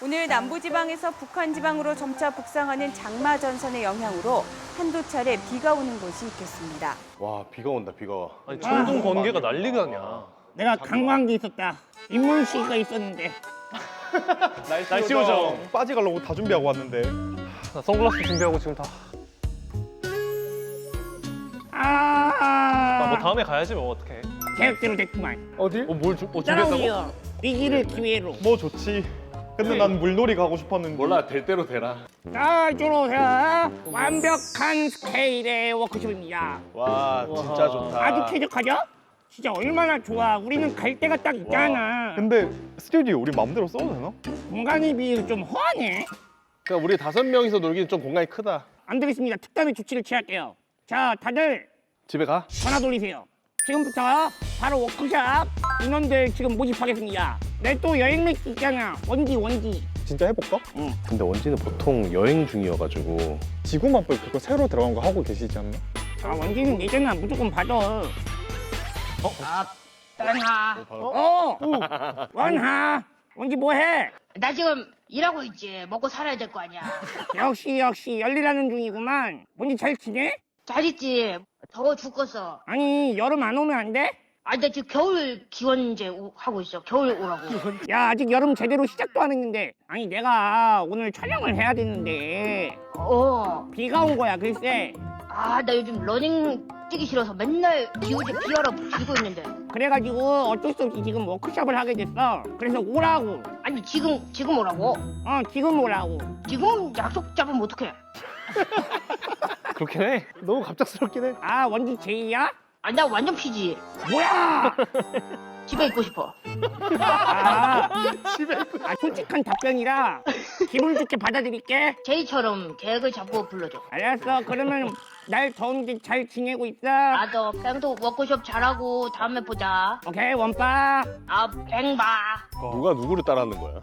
오늘 남부지방에서 북한지방으로 점차 북상하는 장마 전선의 영향으로 한두 차례 비가 오는 곳이 있겠습니다. 와 비가 온다 비가 와. 아니 전동 번개가 난리가 아니야. 내가 관광지 있었다. 인문 시가 있었는데. 날씨 요정. 빠지 가려고 다 준비하고 왔는데. 나 선글라스 준비하고 지금 다. 아, 아, 뭐 다음에 가야지 뭐 어떡해. 계획대로 됐구만. 어디? 어, 뭘 주, 어, 준비했다고? 따라오세요. 위기를 기회로. 뭐 좋지. 근데 난 물놀이 가고 싶었는데. 몰라 될 대로 되라. 자, 이쪽으로 오세요. 완벽한 스케일의 워크숍입니다. 와 진짜 좋다. 아주 쾌적하죠? 진짜 얼마나 좋아. 우리는 갈 데가 딱 있잖아. 근데 스튜디오 우리 마음대로 써도 되나? 공간에 비해 좀 허하네. 그러니까 우리 다섯 명이서 놀기는 좀 공간이 크다. 안 되겠습니다. 특단의 조치를 취할게요. 자, 다들 집에 가. 전화 돌리세요. 지금부터 바로 워크샵 인원들 지금 모집하겠습니다. 내 또 여행 맥주 있잖아. 원지 원지. 진짜 해볼까? 근데 원지는 보통 여행 중이어가지고 지구만볼 그거 새로 들어간 거 하고 계시지 않나? 아 원지는 예전에 무조건 받아. 어? 아, 딴하. 어? 원하. 원지 뭐해? 나 지금 일하고 있지. 먹고 살아야 될 거 아니야. 역시 역시 열일하는 중이구만. 원지 잘 지내? 잘 있지. 더워 죽겠어. 아니 여름 안 오면 안 돼? 아, 나 지금 겨울 기원제 오- 하고 있어. 겨울 오라고. 야 아직 여름 제대로 시작도 안 했는데. 아니 내가 오늘 촬영을 해야 되는데 어. 비가 온 거야 글쎄. 아, 나 요즘 러닝 뛰기 싫어서 맨날 기우제 비하러 빌고 있는데. 그래가지고 어쩔 수 없이 지금 워크숍을 하게 됐어. 그래서 오라고. 아니, 지금, 지금 오라고? 어 지금 오라고. 지금 약속 잡으면 어떡해? 그렇긴 해. 너무 갑작스럽긴 해. 아 원지 제이야? 아, 나 완전 피지. 뭐야? 집에 있고 싶어. 아, 아 솔직한 답변이라 기분 좋게 받아들일게. 제이처럼 계획을 잡고 불러줘. 알았어. 그러면 날 더운데 잘 지내고 있어. 나도 뱅도 워크숍 잘하고 다음에 보자. 오케이 원빠. 아, 뱅 봐. 누가 누구를 따라하는 거야?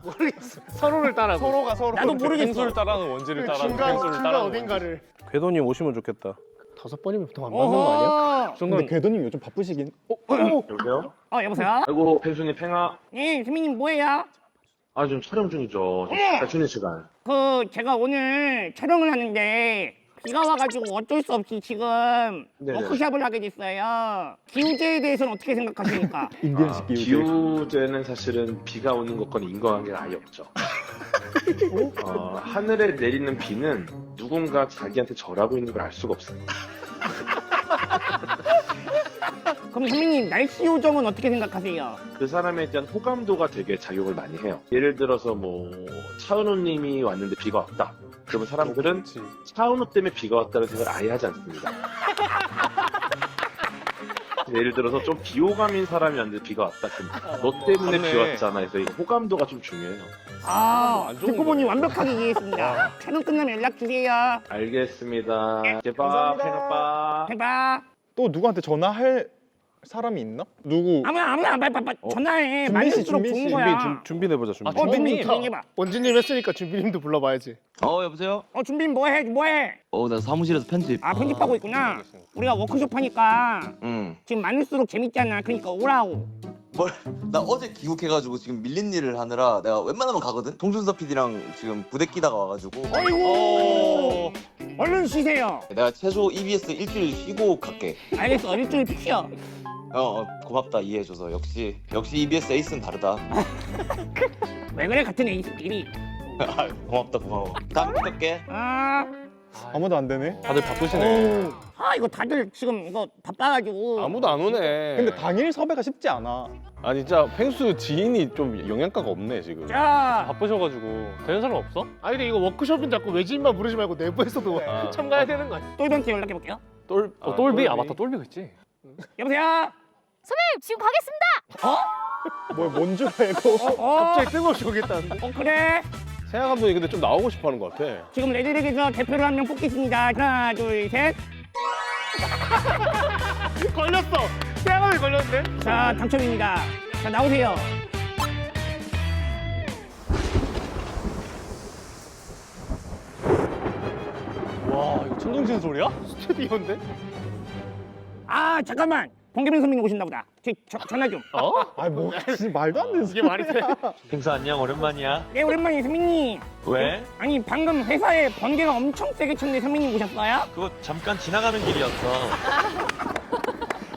서로를 따라고. 서로가 서로. 나도 모르겠어. 펭수를 따라하는 원지를 따라하는 중간 펭수를 중간 따라하는 어딘가를. 궤도님 오시면 좋겠다. 다섯 번이면 더안 어허. 근데 궤도님 요즘 바쁘시긴. 어? 여보세요? 어 여보세요. 아이고 펭수님 팽아 네 수민님 뭐해요? 아 지금 촬영 중이죠 네. 잘 쉬는 시간 그 제가 오늘 촬영을 하는데 비가 와가지고 어쩔 수 없이 지금 네네. 워크숍을 하게 됐어요. 기후제에 대해서는 어떻게 생각하십니까? 인디언식 기후. 기후제는 사실은 비가 오는 것과는 인과관계가 아예 없죠 어, 하늘에 내리는 비는 누군가 자기한테 절하고 있는 걸 알 수가 없어요 그럼 선생님 날씨 요정은 어떻게 생각하세요? 그 사람에 대한 호감도가 되게 작용을 많이 해요 예를 들어서 뭐 차은우님이 왔는데 비가 왔다 그러면 사람들은 차은우 때문에 비가 왔다는 생각을 아예 하지 않습니다 예를 들어서 좀 비호감인 사람이 왔는데 비가 왔다 그럼 너 때문에 맞네. 비 왔잖아 해서 이 호감도가 좀 중요해요 아, 안 좋은 듣고 보니 완벽하게 이해했습니다. 촬영 끝나면 연락 주세요. 알겠습니다 감사합니다. 팽아빠 해봐. 또 누구한테 전화할 사람이 있나? 누구? 아무나 아무나 빨리 빨리 빨리 전화해. 많이 씨, 할수록 준비 좋은 씨. 거야. 준비 준, 준비해보자 준비. 아, 어, 준비 준비님. 조용해봐. 원진님 했으니까 준비님도 불러봐야지. 어 여보세요? 어, 준비 뭐해? 뭐해? 어 나 사무실에서 편집 아, 편집하고 있구나. 우리가 워크숍 하니까 응 지금 많을수록 재밌잖아. 그러니까 오라고. 뭘? 나 어제 귀국해가지고 지금 밀린 일을 하느라 내가 웬만하면 가거든? 송준섭 PD랑 지금 부대 끼다가 와가지고 어이구. 얼른 쉬세요. 내가 최소 EBS 일주일 쉬고 갈게 알겠어. 일주일 쉬어. 어, 어 고맙다 이해해줘서 역시 역시 EBS 에이스는 다르다 왜 그래 같은 에이스끼리. 아, 고맙다 고마워 다음에 또 뵐게 아, 아무도 안 되네. 다들 바쁘시네. 아 이거 다들 지금 이거 바빠가지고. 아무도 안 오네. 근데 당일 섭외가 쉽지 않아. 아 진짜 펭수 지인이 좀 영양가가 없네 지금. 자, 바쁘셔가지고 되는 사람 없어? 아니 근데 이거 워크숍인 자꾸 외지인만 부르지 말고 내부에서도 아. 참가해야 되는 거 아니야? 똘비한테 연락해 볼게요. 똘, 어, 아, 똘비. 아 똘비. 맞다 똘비가 있지. 여보세요. 선배님 지금 가겠습니다. 뭘뭔줄 알고. 어, 갑자기 뜬금없이 오겠다는데. 어 그래. 세아 감독이 근데 좀 나오고 싶어 하는 것 같아. 지금 레드릭에서 대표를 한명 뽑겠습니다. 하나, 둘, 셋. 걸렸어. 태양감이 걸렸는데? 자, 당첨입니다. 자, 나오세요. 와 이거 천둥신 소리야? 스튜디오인데? 아, 잠깐만. 번개맨 선배님 오신다 보다. 저, 전화 좀. 아니 뭐 진짜 말도 안 되는 이게 말이 돼? 행사 안녕 오랜만이야. 네 오랜만에 선배님. 왜? 아니 방금 회사에 번개가 엄청 세게 쳤는데 선배님 오셨어요? 그거 잠깐 지나가는 길이었어.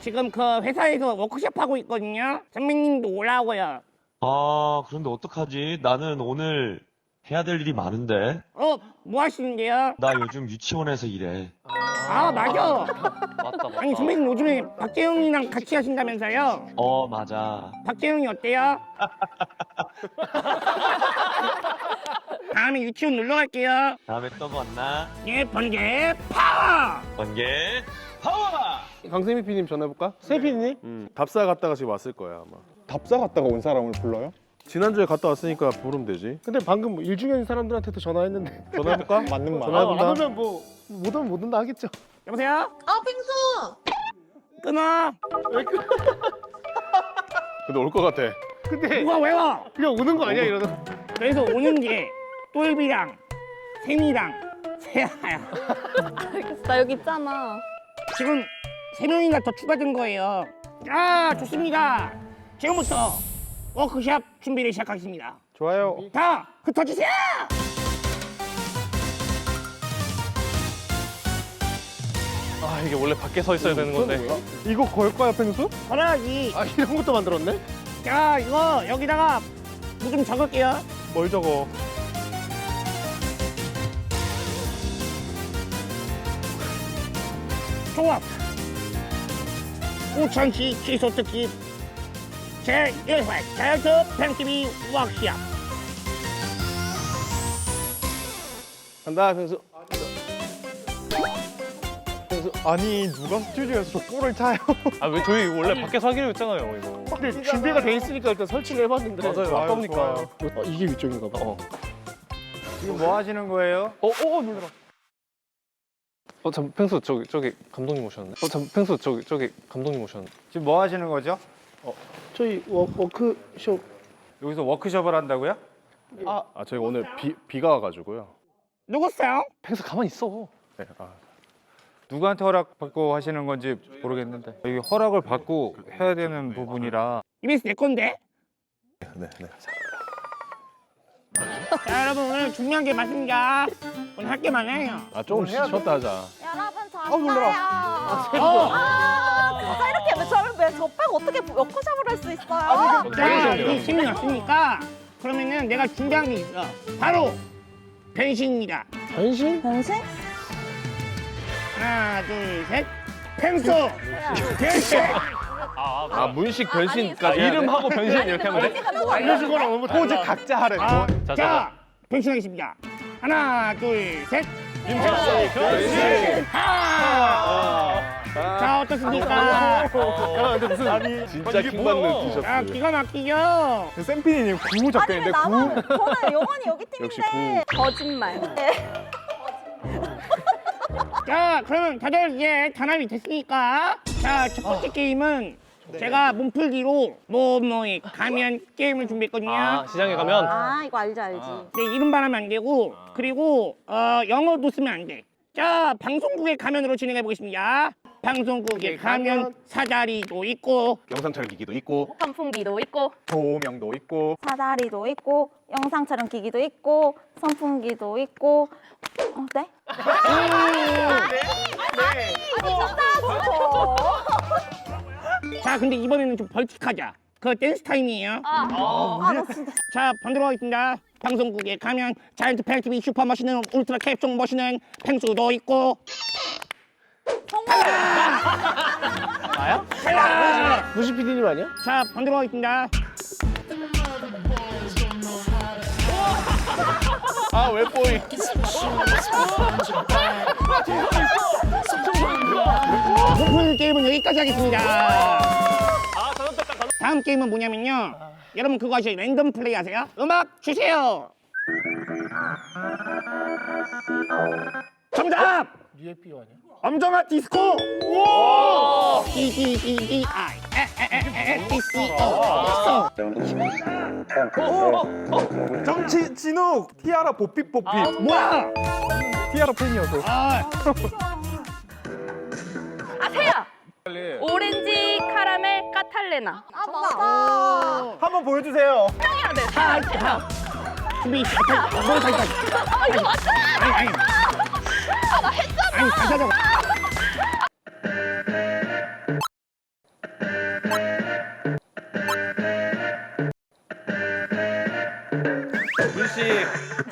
지금 그 회사에서 워크숍 하고 있거든요. 선배님도 오라고요. 아 그런데 어떡하지? 나는 오늘 해야 될 일이 많은데. 어, 뭐 하시는데요? 나 요즘 유치원에서 일해. 아, 맞아. 맞다 맞다. 아니, 선배님 요즘에 박재영이랑 같이 하신다면서요? 어 맞아. 박재영이 어때요? 다음에 유치원 놀러 갈게요. 다음에 또 만나. 예, 번개 파워! 번개 파워! 강세미 PD님 전화해볼까? 세빈이 음, 답사 갔다가 지금 왔을 거야 아마. 답사 갔다가 온 사람을 불러요? 지난주에 갔다 왔으니까 부르면 되지. 근데 방금 뭐 일중인 사람들한테도 전화했는데 전화해볼까? 맞는 말. 전화- 안 오면 뭐못 오면 못 온다 하겠죠. 여보세요? 아 펭수 끊어. 근데 올 것 같아. 근데 누가 왜 와? 그냥 오는 거 아니야 이러다. 그래서 오는 게 똘비랑 세미랑 세아야. 나 여기 있잖아. 지금 세 명이나 더 추가된 거예요. 아, 좋습니다. 지금부터 워크샵 준비를 시작하겠습니다. 좋아요. 다 흩어주세요! 아 이게 원래 밖에 서 있어야 되는 건데. 이거 걸 거야 펭수? 걸어야지. 아 이런 것도 만들었네? 자, 이거 여기다가 뭐 좀 적을게요. 뭘 적어? 종합. 우천시 취소 특집 제1회 자연스 팬TV 워크샵. 간다 평수. 펭수 아니 누가 스튜디오에서 저 꼴을 차요? 아 왜 저희 원래 밖에서 하기로 했잖아요 이거. 근데 준비가 돼 있으니까 일단 설치를 해봤는데 맞아요. 아까우니까. 좋아요. 어, 이게 위쪽인가 봐. 지금 뭐 하시는 거예요? 어 어 놀래라. 어참 펭수 저기 저기 감독님 오셨네. 어참 펭수 저기 저기 감독님 오셨네. 지금 뭐 하시는 거죠? 저희 워, 워크숍 여기서 워크숍을 한다고요? 아 저희 오늘 비 비가 와가지고요. 누구세요? 펭수 가만히 있어. 네, 아, 누구한테 허락 받고 하시는 건지 모르겠는데 이게 허락을 받고 해야 되는 부분이라 이베스 내 건데? 네, 네. 자, 여러분 오늘 중요한 게 맞습니다. 오늘 할 게 많아요. 아 조금 쉬었다 하자. 여러분 저 아우. 어, 아, 진짜 왜저 빼고 어떻게 워크숍을 할 수 있어요? 자, 이 신이 왔으니까 그러면은 내가 준비한 게 있어. 바로 변신입니다. 변신? 변신? 하나, 둘, 셋. 펭수 변신. 아 문식 아니, 변신까지. 아니, 이름하고 변신 이렇게 하면 돼? 알려준 거랑 너무 포즈 달라. 각자 하래. 아, 자, 자, 변신하겠습니다. 하나, 둘, 셋. 변신. 변신. 하. 자, 어떻습니까? 야 근데 무슨 아니 진짜 킹 받는 자, 티셔츠. 기가 막히죠? 샘피디님 구우 아니 적혀 왜 있는데 구우. 저는 영원히 여기 역시 팀인데 거짓말. 네. 자, 그러면 다들 이제 단합이 됐으니까 자, 첫 번째 게임은 제가 몸풀기로 뭐뭐에 가면 게임을 준비했거든요. 아 시장에 가면 아 이거 알지 알지. 네, 이름 발하면 안 되고 그리고 어, 영어도 쓰면 안 돼. 자, 방송국의 가면으로 진행해 보겠습니다. 방송국의 가면 사다리도 있고 영상 촬영 기기도 있고 선풍기도 있고 조명도 있고 사다리도 있고 영상 촬영 기기도 있고 선풍기도 있고 어, 네? 자, 근데 이번에는 좀 벌칙하자. 그 댄스 타임이에요. 아나 진짜. 자, 반대로 하겠습니다. 방송국에 가면 자이언트 팬티비 슈퍼 머신은 울트라 캡종 머신은 펭수도 있고 나야? 무시 PD님 아니야? 자, 반대로 하겠습니다. 아 웹보이. 오픈 게임은 여기까지 하겠습니다. 다음 게임은 뭐냐면요. 여러분 그거 아시죠? 랜덤 플레이 하세요? 음악 주세요. 정답! UFP 아니야? 엄정아 디스코! D D D D I 에에에에 D C O 디스코. 정치 진욱 티아라 보핍 보핍 뭐야? 티아라 팬이어서 아, 아 세야. 오렌지 카탈레나. 아 맞아. 한번 보여주세요. 해야 돼. 자, 자. 준비. 뭐. 아 이거 맞아. 아니 아니. 아니 다시 하자고.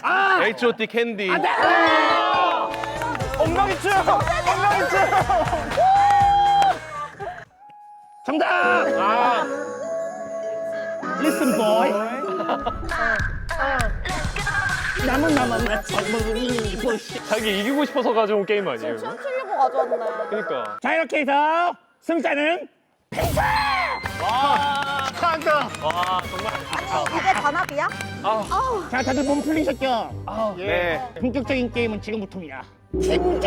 아! H.O.T 캔디 엉망이춤. 엉망이춤. 정답. 아. Listen boy. 남은 남은 맞춰보니 보시. 자기 이기고 싶어서 가져온 게임 아니에요? 이거? 춤추려고 가져왔네. 그러니까. 자 이렇게 해서 승자는 한다. 이게 단합이야? 자 다들 몸 풀리셨죠? 네. 본격적인 게임은 지금부터입니다. 팀전!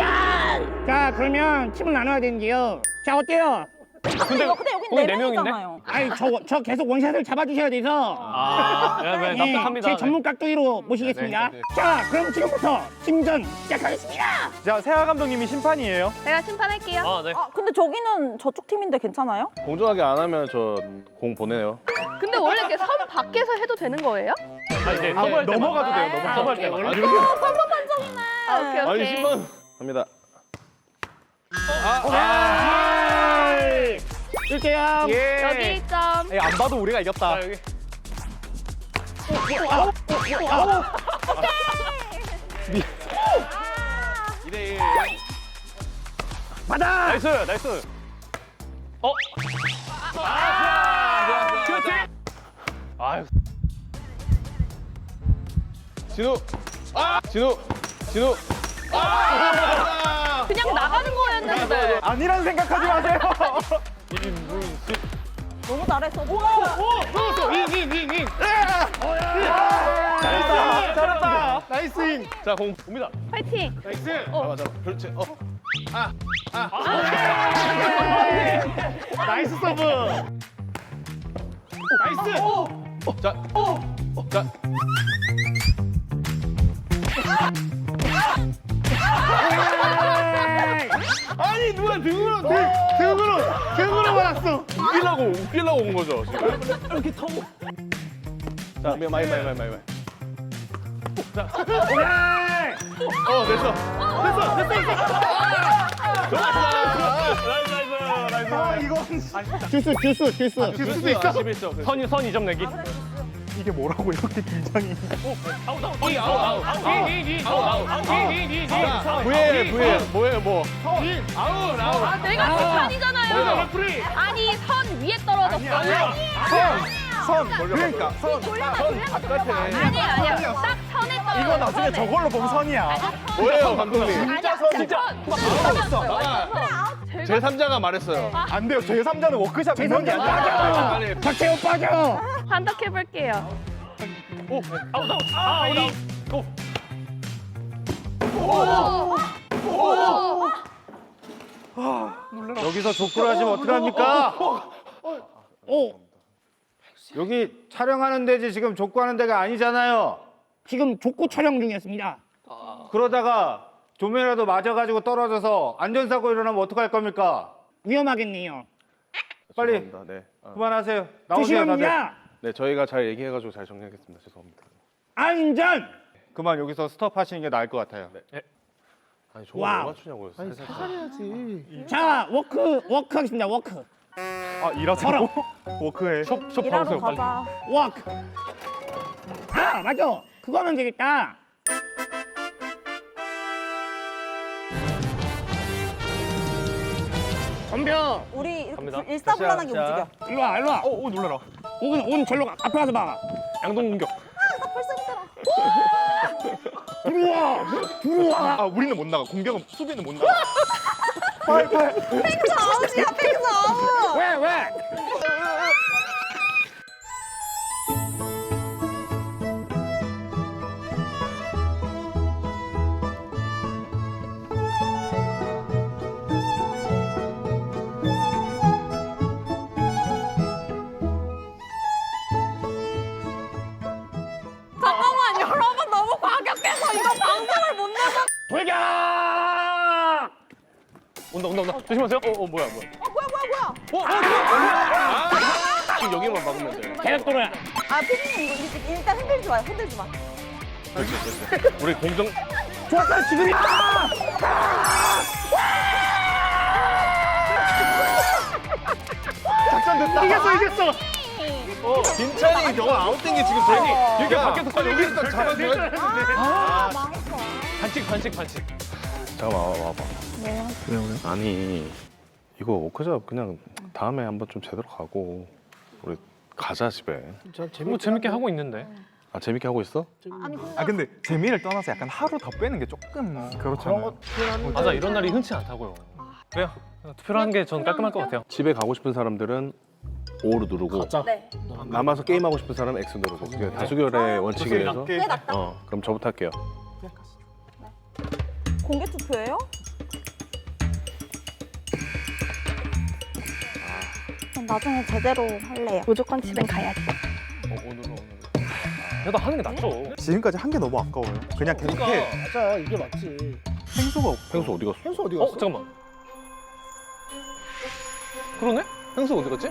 자 그러면 팀을 나눠야 되는데요. 자 어때요? 근데 근데 여기 거기 네 네? 명이잖아요. 아니 저, 저 계속 원샷을 잡아주셔야 돼서 아, 네, 네, 예, 납득합니다. 제 전문 깍두기로 모시겠습니다. 네, 네. 자 그럼 지금부터 팀전 시작하겠습니다. 자 세하 감독님이 심판이에요. 내가 심판할게요. 아, 네. 아 근데 저기는 저쪽 팀인데 괜찮아요? 공정하게 안 하면 저 공 보내요 근데 원래 이렇게 섬 밖에서 해도 되는 거예요? 아, 이제 아, 서브할 때만. 넘어가도 돼요. 넘어가도 서브할 돼요. 때만. 아, 오케이 아니 오케이. 10만 갑니다 아, 1대0 예. 여기 1점. 에이, 안 봐도 우리가 이겼다. 아, 여기. 받아. 나이스, 나이스. 어? 아, 그렇지. 아유, 진우 아 진우 진우 그냥 나가는 거였는데. 아니란 생각하지 마세요. 너무 잘했어. 잘했다. 잘했다. 나이스 인. 자, 공 봅니다. 파이팅. 나이스. 잡아 잡아. 그렇지. 어. 나이스 서브. 나이스. 자, 자, 아니 누가 등으로 등, 등으로 등 맞았어. 웃기려고 웃기려고 온 거죠 지금. 이렇게 터. 자, 많이 많이 많이 많이 많이. 어 됐어. 됐어 됐어 됐어. 아 이거 주스 주스 주스. 질 수도 있어. 11점. 선, 선 2점 내기. 이게 뭐라고 이렇게 긴장이. 부해 부해 뭐해 뭐. 아 내가 심판이잖아요. 아니 선 위에 떨어졌어. 선 그러니까 선. 바깥에. 아니 아니야. 딱 선에 떨어졌어. 이거 나중에. 저걸로 보면 선이야. 뭐예요 감독님? 아니야 진짜 선. 제 3자가 말했어요. 안 돼요. 제 3자는 워크샵 인원이 아니야. 빠져. 빨리. 박재호 빠져. 판독해 볼게요. 오, 아웃, 아웃. 아, 아웃, 아웃. 고. 여기서 족구를 하시면 어떡합니까? 오 여기 촬영하는 데지 지금 족구하는 데가 아니잖아요. 지금 족구 촬영 중이었습니다. 그러다가 조명이라도 맞아가지고 떨어져서 안전사고 일어나면 어떡할 겁니까? 위험하겠네요. 빨리 죄송합니다. 네. 아, 그만하세요. 나오세요 다들. 조심합니다. 네 저희가 잘 얘기해가지고 잘 정리하겠습니다. 죄송합니다. 안전. 그만 여기서 스톱 하시는 게 나을 것 같아요. 아니 저거 와우. 뭐 맞추냐고요. 살살. 자 워크 워크 하겠습니다. 워크 아 일하자고? 워크해. 숍 일하러. 가자. 워크. 아 맞아. 그거 하면 되겠다. 덤벼. 우리 이렇게 갑니다. 불- 일사불란하게 자, 자. 움직여. 일로 와 일로 와. 오, 오 놀라라. 오은 온 절로 가. 앞에 가서 봐. 양동 공격. 들어와. 들어와. 아 우리는 못 나가. 공격은 수비는 못 나가. 펭수 아웃이야, 펭수 아웃. 왜 왜? 조심하세요. 어, 어, 뭐야, 뭐야. 어, 뭐야, 뭐야, 뭐야. 지금 여기만 막으면 돼. 계획도로야. 아 피디님 이거 일단, 일단 흔들지 마요 흔들지 마 우리 공정 좋았어 지금이다. 이겼어 이겼어. 김찬이 저거 아웃된 게 지금 되니? 이게 밖에서 여기 있다 잡아줘야 아 망했어 반칙 반칙 반칙. 잠깐만 와봐 와봐. 네. 아니 이거 워크숍 그냥 다음에 한번 좀 제대로 가고 우리 가자 집에. 뭐 재밌게 하고 있는데. 아 재밌게 하고 있어? 아니 근데 아 근데 재미를 떠나서 약간 하루 더 빼는 게 조금 그렇잖아요. 맞아 이런 날이 흔치 않다고요. 그래요. 투표를 하는 게 전 깔끔할 것 같아요. 집에 가고 싶은 사람들은 O로 누르고 네 남아서 게임 하고 싶은 사람은 X 누르고 그게 다수결의 원칙에 의해서 낫다 어 그럼 저부터 할게요. 공개 투표예요? 나중에 제대로 할래요 무조건 집엔 가야지 어, 오늘은 오늘. 그래도 하는 게 낫죠. 지금까지 한 게 너무 아까워요. 그냥 계속해. 맞아 이게 맞지. 생수가 없. 펭수 어디 갔어? 현수 어디 어 갔어? 잠깐만. 그러네? 향수 어디 갔지?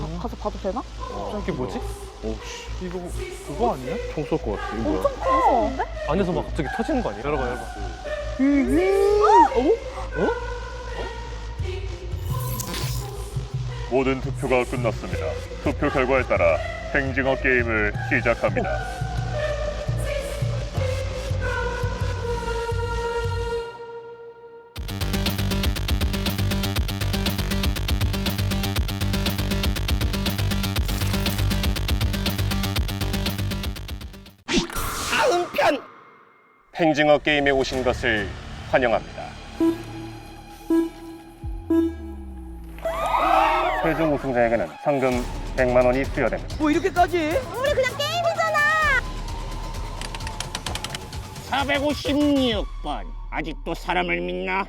가, 가서 봐도 되나? 이게 뭐지? 오씨 이거 그거 아니야? 총 쏠 것 같아. 이거 뭐야? 엄청 무서운데? 안에서 막 갑자기 터지는 거 아니야? 열어봐 열어봐. 모든 투표가 끝났습니다. 투표 결과에 따라 행징어 게임을 시작합니다. 편. 행징어 게임에 오신 것을 환영합니다. 최종 우승자에게는 상금 100만 원이 수여됩니다. 우리 그냥 게임이잖아 456번. 아직도 사람을 믿나?